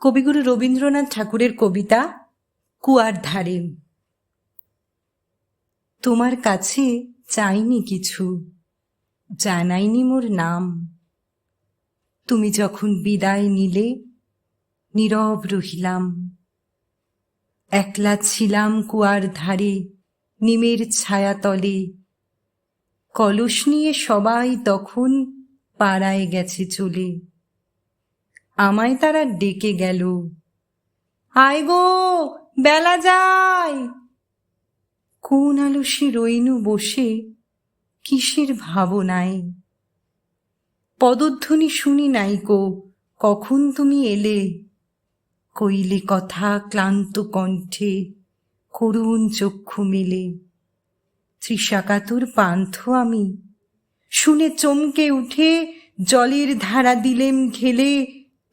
কবিগুরু রবীন্দ্রনাথ ঠাকুরের কবিতা, কুয়ার ধারে। তোমার কাছে চাইনি কিছু, জানাইনি মোর নাম। তুমি যখন বিদায় নিলে, নীরব রহিলাম। একলা ছিলাম কুয়ার ধারে, নিমের ছায়াতলে। কলস নিয়ে সবাই তখন পাড়ায় গেছে চলে। আমায় তারা ডেকে গেল। আয় গো, বেলা যায়। কোন আলসে রইনু বসে কিসের ভাবনায়? পদধ্বনি শুনি নাই গো, কখন তুমি এলে? কইলে কথা ক্লান্ত কণ্ঠে, করুণ চক্ষু মেলে। ত্রিশাকাতুর পান্থ আমি, শুনে চমকে উঠে জলের ধারা দিলেম ঘেলে।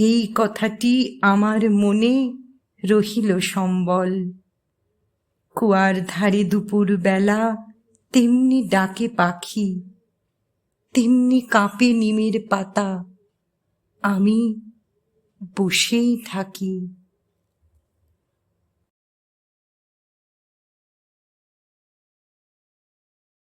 এই কথাটি আমার মনে রহিল সম্বল। কুয়ার ধারে দুপুর বেলা তেমনি ডাকে পাখি, তেমনি কাঁপে নিমের পাতা। আমি বসেই থাকি।